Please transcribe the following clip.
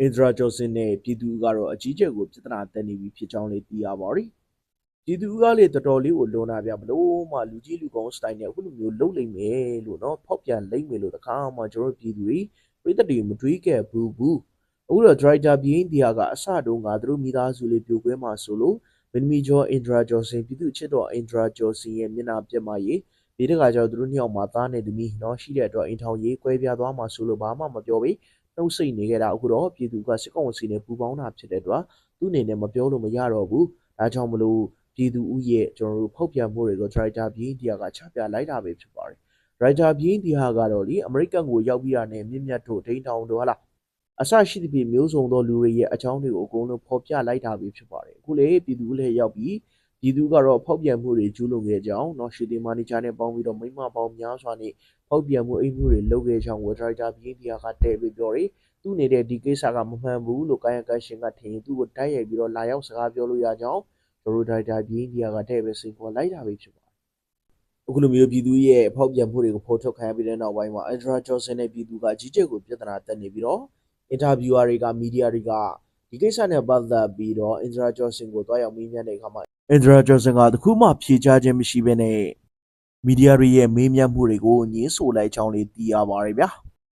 အင်ဒရာဂျော်စင်နဲ့ပြည်သူကတော့အကြီးကျယ်ကိုပြဿနာတက်နေပြီဖြစ်ကြောင်းလေးသိရပါရီပြည်သူကလေတော်တော်လေးကိုလွန်တာဗျဘလို့မှလူကြီးလူကောင်းစတိုင်နဲ့အခုလိုမျိုးလှုပ်လိမ့်မယ်လို့နော်ဖောက်ပြန်လိမ့်မယ်လို့တခါမှကျွန်တော်ပြည်သူတွေပြည်သက်တွေမတွေးခဲ့ဘူးဘူးအခုတော့ driver ပြင်းတရားကအစတုန်းကသူတို့မိသားစုလေးပြိုကွဲမှာဆိုလို့မင်းမီဂျော်အင်ဒရာဂျော်စင်ပြည်သူချစ်တော်အင်ဒရာဂျော်စင်ရဲ့မျက်နှာပြတ်မရေးဒီတခါကျတော့သူတို့နှစ်ယောက်မှာသားနေသမီးနော်ရှိတဲ့အတွက်အင်ထောင်ရေးကွဲပြားသွားမှာဆိုလို့ဘာမှမပြောပြီး နှုတ်ဆက်နေခဲ့တာအခုတော့ပြည်သူကစစ်ကောင်စီနဲ့ပူးပေါင်းတာဖြစ်တဲ့အတွက်သူ့အနေနဲ့မပြောလို့မရတော့ဘူးဒါကြောင့်မလို့ပြည်သူဥရဲ့ကျွန်တော်တို့ဖောက်ပြန်မှုတွေကို driver ပြင်းတရားကချပြလိုက်တာပဲဖြစ်ပါတယ် driver ပြင်းတရားကတော့လေအမေရိကန်ကိုရောက်ပြီးတာနဲ့မြင့်မြတ်တို့ဒိန်းတောင်တို့ဟာလားအဆရှိသဖြင့်မျိုးစုံသောလူတွေရဲ့အကြောင်းတွေကိုအကုန်လုံးဖော်ပြလိုက်တာပဲဖြစ်ပါတယ်အခုလေပြည်သူလည်းရောက်ပြီး ဒီသူကတော့ဖောက်ပြန်မှုတွေကျူးလွန်ခဲ့ကြောင်းနော်ရှီတီမာနီဂျာနဲ့ပေါင်းပြီးတော့မိမပေါင်းများစွာနဲ့ဖောက်ပြန်မှုအိမ်မှုတွေလုပ်ခဲ့ကြောင်းဝဒါရိုက်တာဘီအင်ဒီယာကတဲ့ပြီးပြောတယ်သူ့နေတဲ့ဒီကိစ္စကမမှန်ဘူးလို့ကာယကရှင်ကထင်ရင်သူ့ကိုတိုက်ရိုက်ပြီးတော့လာရောက်စကားပြောလို့ရကြောင်းဂျိုရိုဒိုက်တာဘီအင်ဒီယာကတဲ့ပဲစင်ပေါ်လိုက်တာပဲဖြစ်ပါတယ်အခုလိုမျိုးပြည်သူရဲ့ဖောက်ပြန်မှုတွေကိုဖော်ထုတ်ခံရပြီးတဲ့နောက်ပိုင်းမှာအန်ဒရာဂျော်ဆန်နဲ့ပြည်သူကအကြီးကျယ်ကိုပြဿနာတက်နေပြီးတော့အင်တာဗျူအာတွေကမီဒီယာတွေကဒီကိစ္စနဲ့ပတ်သက်ပြီးတော့အင်ဒရာဂျော်ဆန်ကိုတွားရောက်မေးမြန်းတဲ့အခါမှာ အန်ဒရာဂျော့ဆန်ကတခုမှဖြေချခြင်းမရှိဘဲနဲ့မီဒီယာတွေရဲ့မေးမြန်းမှုတွေကိုညင်းဆိုလိုက်ကြောင်းလေးသိရပါတယ်ဗျာ။